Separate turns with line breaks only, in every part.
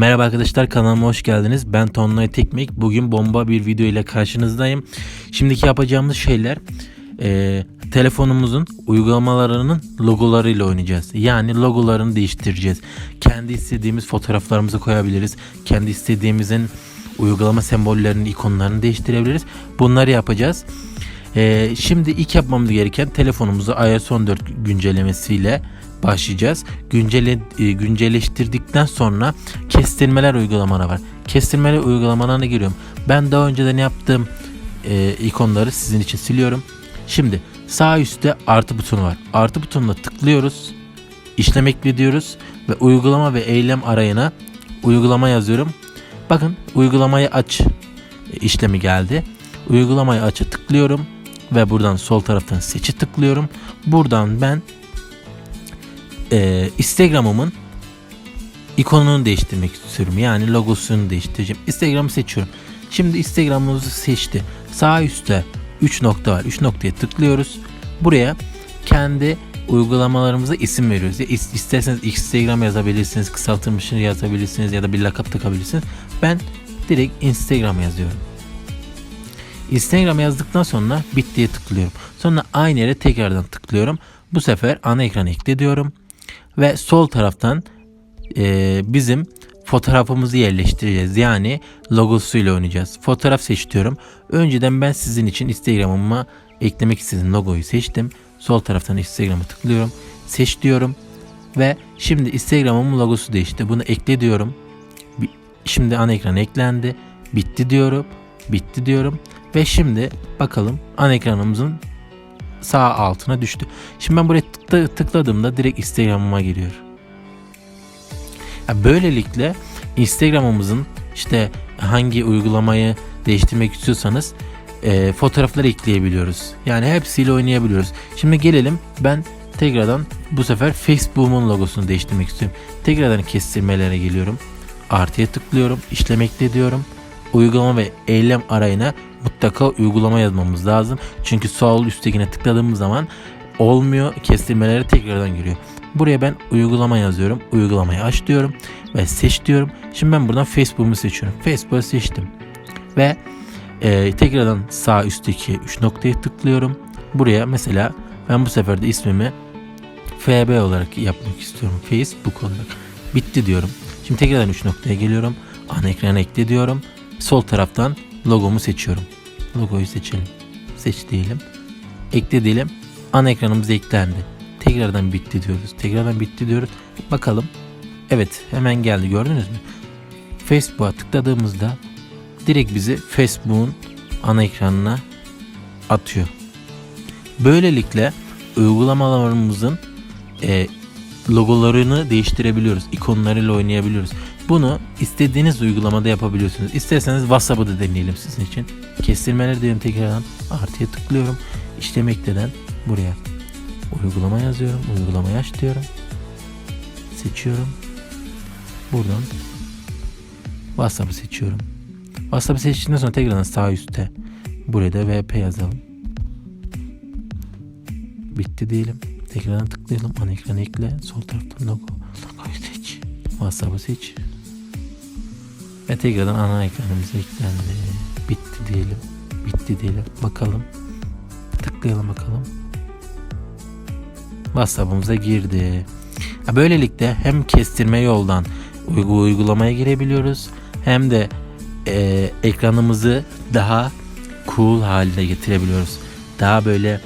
Merhaba arkadaşlar kanalıma hoş geldiniz. Ben Tonlay Tekmek. Bugün bomba bir video ile karşınızdayım. Şimdiki yapacağımız şeyler e, telefonumuzun uygulamalarının logolarıyla oynayacağız. Yani logolarını değiştireceğiz. Kendi istediğimiz fotoğraflarımızı koyabiliriz. Kendi istediğimizin uygulama sembollerini, ikonlarını değiştirebiliriz. Bunları yapacağız. E, şimdi ilk yapmamız gereken telefonumuzu iOS 14 güncellemesiyle başlayacağız. Güncele, e, güncelleştirdikten sonra kestirmeler uygulamaları var. Kestirmeler uygulamalarına giriyorum. Ben daha önceden yaptığım e, ikonları sizin için siliyorum. Şimdi sağ üstte artı butonu var. Artı butonuna tıklıyoruz. İşlem diyoruz ve uygulama ve eylem arayına uygulama yazıyorum. Bakın uygulamayı aç e, işlemi geldi. Uygulamayı aç'a tıklıyorum ve buradan sol taraftan seçi tıklıyorum. Buradan ben e, Instagram'ımın ikonunu değiştirmek istiyorum. Yani logosunu değiştireceğim. Instagram'ı seçiyorum. Şimdi Instagram'ımızı seçti. Sağ üstte 3 nokta var. 3 noktaya tıklıyoruz. Buraya kendi uygulamalarımıza isim veriyoruz. Ya is- isterseniz Instagram yazabilirsiniz, kısaltılmışını yazabilirsiniz ya da bir lakap takabilirsiniz. Ben direkt Instagram yazıyorum. Instagram yazdıktan sonra bittiye tıklıyorum. Sonra aynı yere tekrardan tıklıyorum. Bu sefer ana ekranı ekle diyorum. Ve sol taraftan e, bizim fotoğrafımızı yerleştireceğiz. Yani logosuyla oynayacağız. Fotoğraf seç diyorum. Önceden ben sizin için Instagram'ıma eklemek istediğim logoyu seçtim. Sol taraftan Instagram'a tıklıyorum. Seç diyorum. Ve şimdi Instagram'ımın logosu değişti. Bunu ekle diyorum. Şimdi ana ekran eklendi. Bitti diyorum. Bitti diyorum. Ve şimdi bakalım ana ekranımızın sağ altına düştü. Şimdi ben buraya tıkla- tıkladığımda direkt Instagram'ıma giriyor. Ya böylelikle Instagram'ımızın işte hangi uygulamayı değiştirmek istiyorsanız e, fotoğrafları ekleyebiliyoruz. Yani hepsiyle oynayabiliyoruz. Şimdi gelelim ben tekrardan bu sefer Facebook'un logosunu değiştirmek istiyorum. Tekrardan kestirmelere geliyorum. Artıya tıklıyorum. işlem ekle diyorum. Uygulama ve eylem arayına mutlaka uygulama yazmamız lazım. Çünkü sol üsttekine tıkladığımız zaman olmuyor. Kestirmeleri tekrardan giriyor. Buraya ben uygulama yazıyorum. Uygulamayı aç diyorum ve seç diyorum. Şimdi ben buradan Facebook'umu seçiyorum. Facebook'u seçtim. Ve e, tekrardan sağ üstteki 3 noktaya tıklıyorum. Buraya mesela ben bu sefer de ismimi FB olarak yapmak istiyorum. Facebook olarak. Bitti diyorum. Şimdi tekrardan 3 noktaya geliyorum. Ana ekrana ekle diyorum. Sol taraftan logomu seçiyorum. Logoyu seçelim. Seç diyelim. Ekle diyelim. Ana ekranımız eklendi. Tekrardan bitti diyoruz. Tekrardan bitti diyoruz. Bakalım. Evet hemen geldi gördünüz mü? Facebook'a tıkladığımızda direkt bizi Facebook'un ana ekranına atıyor. Böylelikle uygulamalarımızın e, logolarını değiştirebiliyoruz. ikonlarıyla oynayabiliyoruz. Bunu istediğiniz uygulamada yapabiliyorsunuz. İsterseniz WhatsApp'ı da deneyelim sizin için. Kestirmeler diyorum tekrardan. Artıya tıklıyorum. İşlem ekleden buraya uygulama yazıyorum. Uygulamayı aç diyorum. Seçiyorum. Buradan WhatsApp'ı seçiyorum. WhatsApp'ı seçtikten sonra tekrardan sağ üstte buraya da VP yazalım. Bitti diyelim. Tekrardan tıklayalım. Ana ekranı ekle. Sol taraftan logo. Logoyu seç. WhatsApp'ı seç. Ve tekrardan ana ekranımıza eklendi. Bitti diyelim. Bitti diyelim. Bakalım. Tıklayalım bakalım. WhatsApp'ımıza girdi. Böylelikle hem kestirme yoldan uygu uygulamaya girebiliyoruz hem de e, ekranımızı daha cool haline getirebiliyoruz. Daha böyle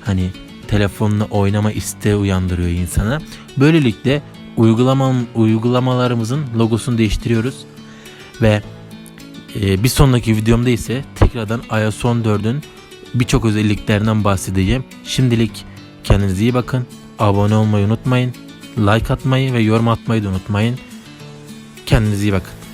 hani telefonla oynama isteği uyandırıyor insana. Böylelikle uygulama, uygulamalarımızın logosunu değiştiriyoruz ve e, bir sonraki videomda ise tekrardan iOS 14'ün birçok özelliklerinden bahsedeceğim. Şimdilik kendinize iyi bakın. Abone olmayı unutmayın. Like atmayı ve yorum atmayı da unutmayın. Kendinize iyi bakın.